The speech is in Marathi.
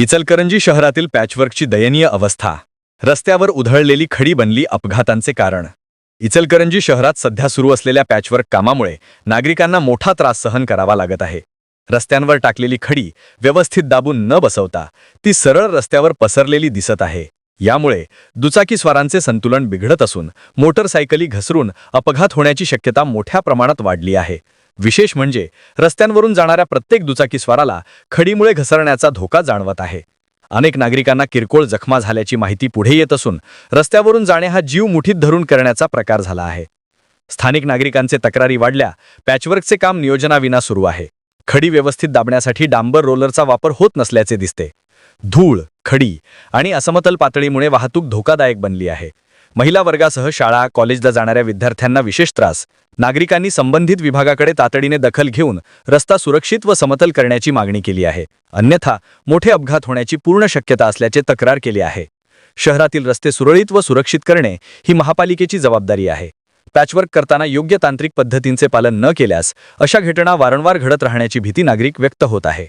इचलकरंजी शहरातील पॅचवर्कची दयनीय अवस्था. रस्त्यावर उधळलेली खडी बनली अपघातांचे कारण. इचलकरंजी शहरात सध्या सुरू असलेल्या पॅचवर्क कामामुळे नागरिकांना मोठा त्रास सहन करावा लागत आहे. रस्त्यांवर टाकलेली खडी व्यवस्थित दाबून न बसवता ती सरळ रस्त्यावर पसरलेली दिसत आहे. यामुळे दुचाकीस्वारांचे संतुलन बिघडत असून मोटरसायकली घसरून अपघात होण्याची शक्यता मोठ्या प्रमाणात वाढली आहे. विशेष म्हणजे रस्त्यांवरून जाणाऱ्या प्रत्येक दुचाकीस्वाराला खडीमुळे घसरण्याचा धोका जाणवत आहे. अनेक नागरिकांना किरकोळ जखमा झाल्याची माहिती पुढे येत असून रस्त्यावरून जाणे हा जीव मुठीत धरून करण्याचा प्रकार झाला आहे. स्थानिक नागरिकांचे तक्रारी वाढल्या पॅचवर्कचे काम नियोजनाविना सुरू आहे. खडी व्यवस्थित दाबण्यासाठी डांबर रोलरचा वापर होत नसल्याचे दिसते. धूळ खडी आणि असमतल पातळीमुळे वाहतूक धोकादायक बनली आहे. महिला वर्गासह शाळा कॉलेजला जाणाऱ्या विद्यार्थ्यांना विशेष त्रास. नागरिकांनी संबंधित विभागाकडे तातडीने दखल घेऊन रस्ता सुरक्षित व समतल करण्याची मागणी केली आहे. अन्यथा मोठे अपघात होण्याची पूर्ण शक्यता असल्याचे तक्रार केली आहे. शहरातील रस्ते सुरळीत व सुरक्षित करणे ही महापालिकेची जबाबदारी आहे. पॅचवर्क करताना योग्य तांत्रिक पद्धतींचे पालन न केल्यास अशा घटना वारंवार घडत राहण्याची भीती नागरिक व्यक्त होत आहे.